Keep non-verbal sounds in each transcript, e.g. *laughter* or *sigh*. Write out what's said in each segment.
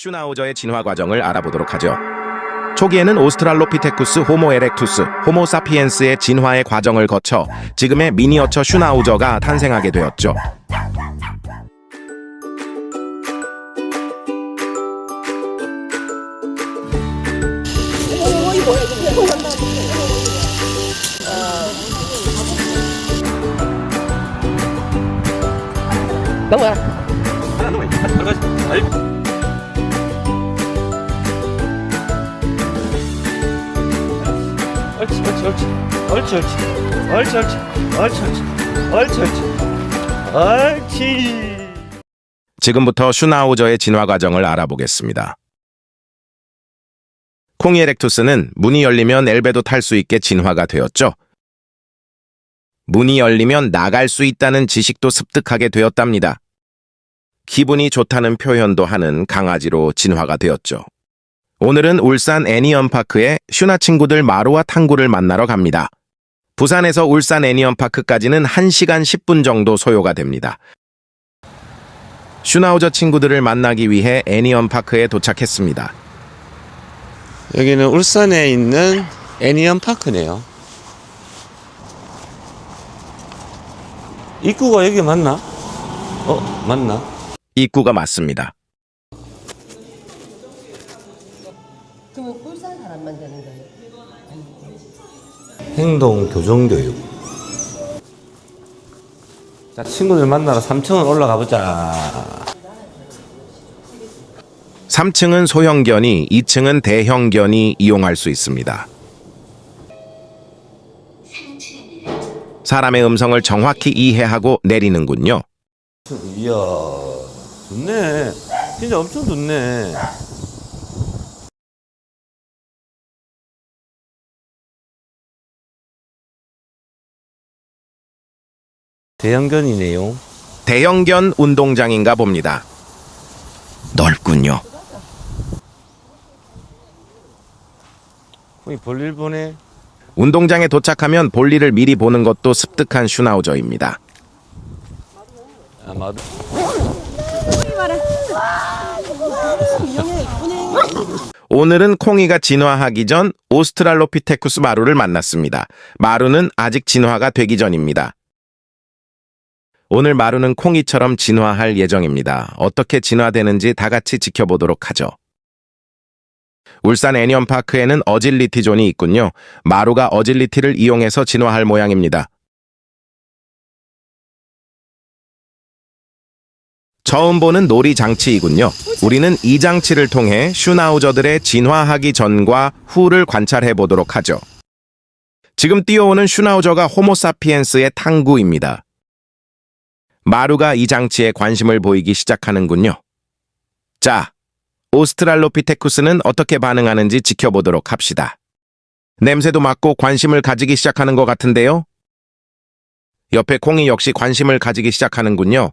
슈나우저의 진화 과정을 알아보도록 하죠. 초기에는 오스트랄로피테쿠스 호모 에렉투스, 호모 사피엔스의 진화의 과정을 거쳐 지금의 미니어처 슈나우저가 탄생하게 되었죠. 넘어가. 옳지, 옳지, 옳지. 옳지, 옳지. 옳지, 옳지. 옳지, 옳지. 옳지, 옳지. 옳지. 지금부터 슈나우저의 진화 과정을 알아보겠습니다. 콩이 에렉투스는 문이 열리면 엘베도 탈 수 있게 진화가 되었죠. 문이 열리면 나갈 수 있다는 지식도 습득하게 되었답니다. 기분이 좋다는 표현도 하는 강아지로 진화가 되었죠. 오늘은 울산 애니언파크에 슈나 친구들 마루와 탕구를 만나러 갑니다. 부산에서 울산 애니언파크까지는 1시간 10분 정도 소요가 됩니다. 슈나우저 친구들을 만나기 위해 애니언파크에 도착했습니다. 여기는 울산에 있는 애니언 파크네요. 입구가 여기 맞나? 어, 맞나? 입구가 맞습니다. 행동 교정 교육. 자, 친구들 만나러 3층을 올라가 보자. 3층은 소형견이, 2층은 대형견이 이용할 수 있습니다. 사람의 음성을 정확히 이해하고 내리는군요. 이야, 좋네. 진짜 엄청 좋네. 대형견이네요. 대형견 운동장인가 봅니다. 넓군요. 볼일 보네. 운동장에 도착하면 볼일을 미리 보는 것도 습득한 슈나우저입니다. 아마도. 오늘은 콩이가 진화하기 전 오스트랄로피테쿠스 마루를 만났습니다. 마루는 아직 진화가 되기 전입니다. 오늘 마루는 콩이처럼 진화할 예정입니다. 어떻게 진화되는지 다 같이 지켜보도록 하죠. 울산 애니언파크에는 어질리티 존이 있군요. 마루가 어질리티를 이용해서 진화할 모양입니다. 처음 보는 놀이 장치이군요. 우리는 이 장치를 통해 슈나우저들의 진화하기 전과 후를 관찰해 보도록 하죠. 지금 뛰어오는 슈나우저가 호모사피엔스의 탕구입니다. 마루가 이 장치에 관심을 보이기 시작하는군요. 자, 오스트랄로피테쿠스는 어떻게 반응하는지 지켜보도록 합시다. 냄새도 맡고 관심을 가지기 시작하는 것 같은데요? 옆에 콩이 역시 관심을 가지기 시작하는군요.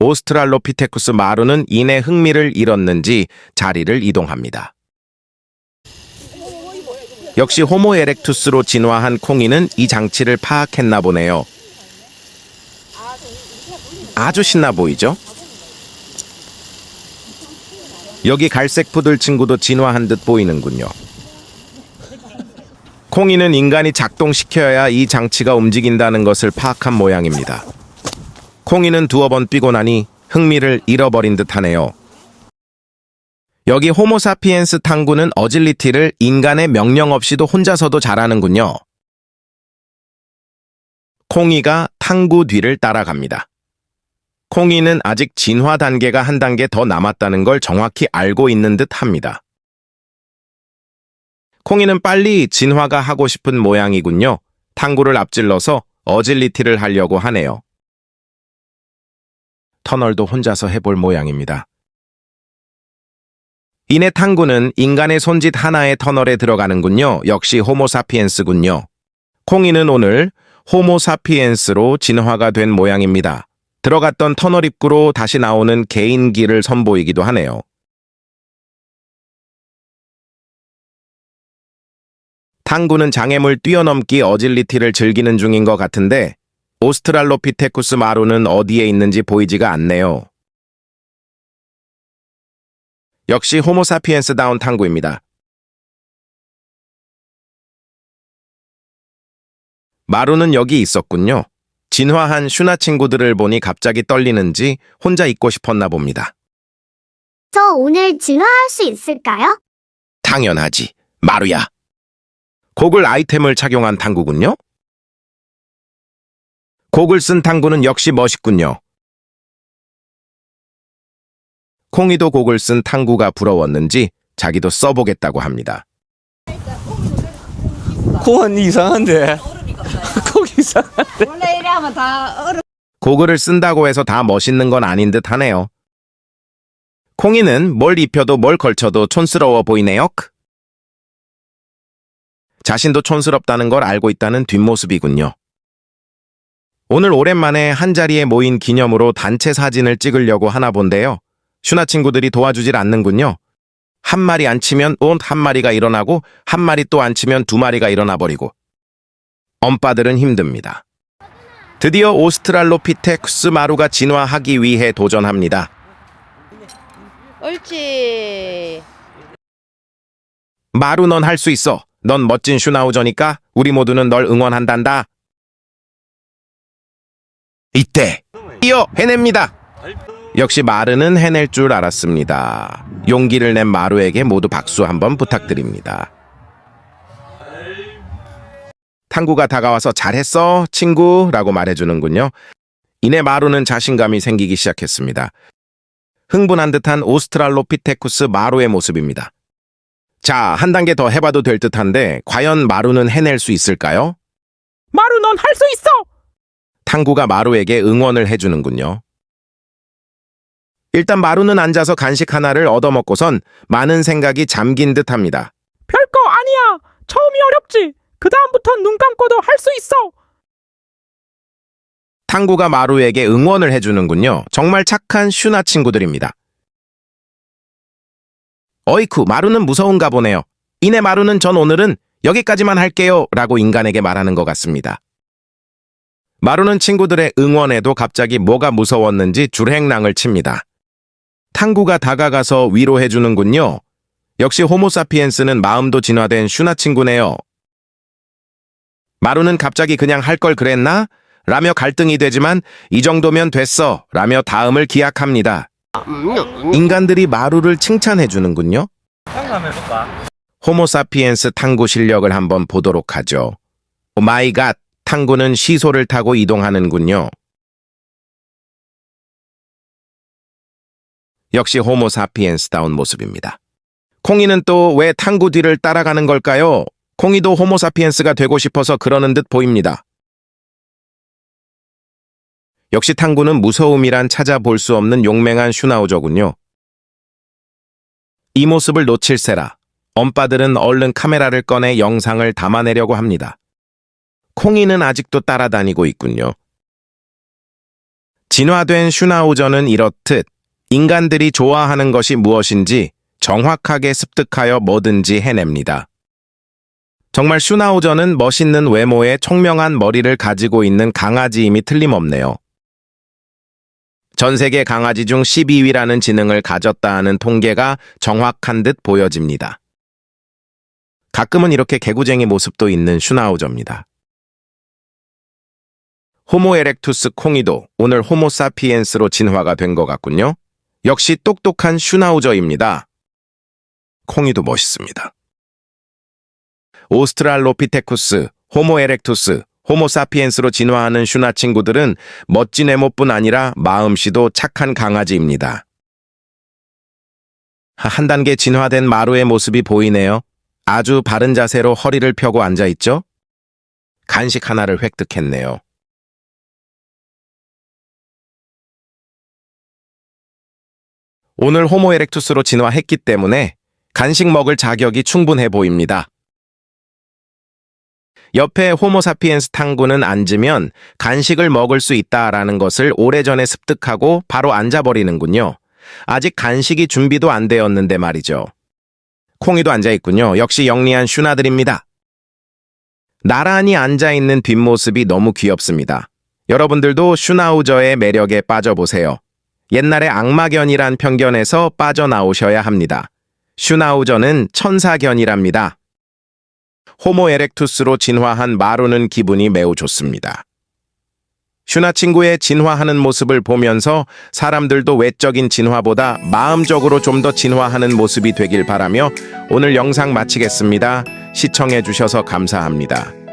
오스트랄로피테쿠스 마루는 이내 흥미를 잃었는지 자리를 이동합니다. 역시 호모 에렉투스로 진화한 콩이는 이 장치를 파악했나 보네요. 아주 신나 보이죠? 여기 갈색 푸들 친구도 진화한 듯 보이는군요. 콩이는 인간이 작동시켜야 이 장치가 움직인다는 것을 파악한 모양입니다. 콩이는 두어 번 뛰고 나니 흥미를 잃어버린 듯하네요. 여기 호모사피엔스 탕구는 어질리티를 인간의 명령 없이도 혼자서도 잘하는군요. 콩이가 탕구 뒤를 따라갑니다. 콩이는 아직 진화 단계가 한 단계 더 남았다는 걸 정확히 알고 있는 듯 합니다. 콩이는 빨리 진화가 하고 싶은 모양이군요. 탕구를 앞질러서 어질리티를 하려고 하네요. 터널도 혼자서 해볼 모양입니다. 이내 탕구는 인간의 손짓 하나의 터널에 들어가는군요. 역시 호모사피엔스군요. 콩이는 오늘 호모사피엔스로 진화가 된 모양입니다. 들어갔던 터널 입구로 다시 나오는 개인기를 선보이기도 하네요. 탕구는 장애물 뛰어넘기 어질리티를 즐기는 중인 것 같은데 오스트랄로피테쿠스 마루는 어디에 있는지 보이지가 않네요. 역시 호모사피엔스다운 탕구입니다. 마루는 여기 있었군요. 진화한 슈나 친구들을 보니 갑자기 떨리는지 혼자 있고 싶었나 봅니다. 저 오늘 진화할 수 있을까요? 당연하지. 마루야. 곡을 아이템을 착용한 탕구군요. 곡을 쓴 탕구는 역시 멋있군요. 콩이도 곡을 쓴 탕구가 부러웠는지 자기도 써보겠다고 합니다. 콩은 이상한데. *laughs* 콩 이상. 원래 이래 하면 다 얼어. 고글을 쓴다고 해서 다 멋있는 건 아닌 듯 하네요. 콩이는 뭘 입혀도 뭘 걸쳐도 촌스러워 보이네요. 크. 자신도 촌스럽다는 걸 알고 있다는 뒷모습이군요. 오늘 오랜만에 한자리에 모인 기념으로 단체 사진을 찍으려고 하나 본데요. 슈나 친구들이 도와주질 않는군요. 한 마리 안 치면 온 한 마리가 일어나고 한 마리 또 안 치면 두 마리가 일어나 버리고. 엄빠들은 힘듭니다. 드디어 오스트랄로피테쿠스 마루가 진화하기 위해 도전합니다. 옳지. 마루 넌 할 수 있어. 넌 멋진 슈나우저니까 우리 모두는 널 응원한단다. 이때 이어 해냅니다. 역시 마르는 해낼 줄 알았습니다. 용기를 낸 마루에게 모두 박수 한번 부탁드립니다. 탕구가 다가와서 잘했어, 친구 라고 말해주는군요. 이내 마루는 자신감이 생기기 시작했습니다. 흥분한 듯한 오스트랄로피테쿠스 마루의 모습입니다. 자, 한 단계 더 해봐도 될 듯한데 과연 마루는 해낼 수 있을까요? 마루 넌 할 수 있어! 탕구가 마루에게 응원을 해주는군요. 일단 마루는 앉아서 간식 하나를 얻어먹고선 많은 생각이 잠긴 듯합니다. 별거 아니야! 처음이 어렵지! 그 다음부턴 눈 감고도 할 수 있어! 탕구가 마루에게 응원을 해주는군요. 정말 착한 슈나 친구들입니다. 어이쿠, 마루는 무서운가 보네요. 이내 마루는 전 오늘은 여기까지만 할게요. 라고 인간에게 말하는 것 같습니다. 마루는 친구들의 응원에도 갑자기 뭐가 무서웠는지 줄행랑을 칩니다. 탕구가 다가가서 위로해주는군요. 역시 호모사피엔스는 마음도 진화된 슈나 친구네요. 마루는 갑자기 그냥 할 걸 그랬나? 라며 갈등이 되지만 이 정도면 됐어 라며 다음을 기약합니다. 인간들이 마루를 칭찬해 주는군요. 한번 해볼까? 호모사피엔스 탕구 실력을 한번 보도록 하죠. 오 마이 갓, 탕구는 시소를 타고 이동하는군요. 역시 호모사피엔스다운 모습입니다. 콩이는 또 왜 탕구 뒤를 따라가는 걸까요? 콩이도 호모사피엔스가 되고 싶어서 그러는 듯 보입니다. 역시 탕구는 무서움이란 찾아볼 수 없는 용맹한 슈나우저군요. 이 모습을 놓칠세라. 엄빠들은 얼른 카메라를 꺼내 영상을 담아내려고 합니다. 콩이는 아직도 따라다니고 있군요. 진화된 슈나우저는 이렇듯 인간들이 좋아하는 것이 무엇인지 정확하게 습득하여 뭐든지 해냅니다. 정말 슈나우저는 멋있는 외모에 총명한 머리를 가지고 있는 강아지임이 틀림없네요. 전 세계 강아지 중 12위라는 지능을 가졌다 하는 통계가 정확한 듯 보여집니다. 가끔은 이렇게 개구쟁이 모습도 있는 슈나우저입니다. 호모 에렉투스 콩이도 오늘 호모 사피엔스로 진화가 된 것 같군요. 역시 똑똑한 슈나우저입니다. 콩이도 멋있습니다. 오스트랄로피테쿠스, 호모 에렉투스, 호모 사피엔스로 진화하는 슈나 친구들은 멋진 외모뿐 아니라 마음씨도 착한 강아지입니다. 한 단계 진화된 마루의 모습이 보이네요. 아주 바른 자세로 허리를 펴고 앉아 있죠? 간식 하나를 획득했네요. 오늘 호모 에렉투스로 진화했기 때문에 간식 먹을 자격이 충분해 보입니다. 옆에 호모사피엔스 탕구는 앉으면 간식을 먹을 수 있다라는 것을 오래전에 습득하고 바로 앉아버리는군요. 아직 간식이 준비도 안 되었는데 말이죠. 콩이도 앉아있군요. 역시 영리한 슈나들입니다. 나란히 앉아있는 뒷모습이 너무 귀엽습니다. 여러분들도 슈나우저의 매력에 빠져보세요. 옛날에 악마견이란 편견에서 빠져나오셔야 합니다. 슈나우저는 천사견이랍니다. 호모 에렉투스로 진화한 마루는 기분이 매우 좋습니다. 슈나 친구의 진화하는 모습을 보면서 사람들도 외적인 진화보다 마음적으로 좀 더 진화하는 모습이 되길 바라며 오늘 영상 마치겠습니다. 시청해 주셔서 감사합니다.